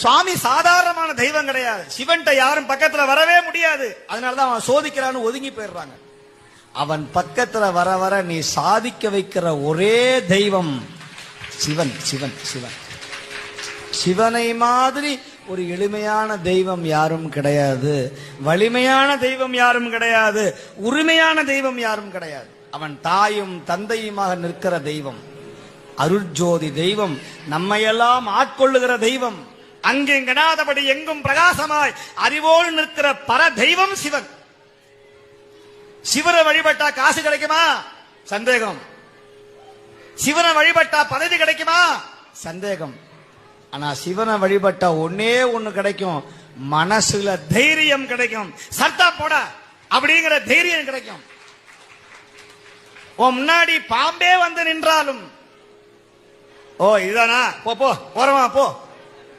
சுவாமி சாதாரணமான தெய்வம் கிடையாது. சிவன்ட்ட யாரும் பக்கத்துல வரவே முடியாது. அதனாலதான் அவன் சோதிக்கிறான்னு ஒதுங்கி போயிடுறாங்க. அவன் பக்கத்துல வர வர நீ சாதிக்க வைக்கிற ஒரே தெய்வம் சிவன் சிவன் சிவன். சிவனை மாதிரி ஒரு எளிமையான தெய்வம் யாரும் கிடையாது. வலிமையான தெய்வம் யாரும் கிடையாது. உரிமையான தெய்வம் யாரும் கிடையாது. அவன் தாயும் தந்தையுமாக நிற்கிற தெய்வம். அருட்ஜோதி தெய்வம். நம்மையெல்லாம் ஆட்கொள்ளுகிற தெய்வம். அங்கே கெடாதபடி எங்கும் பிரகாசமாய் அறிவோடு நிற்கிற பர தெய்வம் சிவன். சிவனை வழிபட்டா காசு கிடைக்குமா? சந்தேகம். சிவனை வழிபட்டா பதவி கிடைக்குமா? சந்தேகம். ஆனா சிவனை வழிபட்டா ஒன்னே ஒண்ணு கிடைக்கும். மனசுல தைரியம் கிடைக்கும். சர்த்தா போட அப்படிங்கிற தைரியம் கிடைக்கும். உன் முன்னாடி பாம்பே வந்து நின்றாலும். ஓ இதுதானா போ போ ஓரமா போ.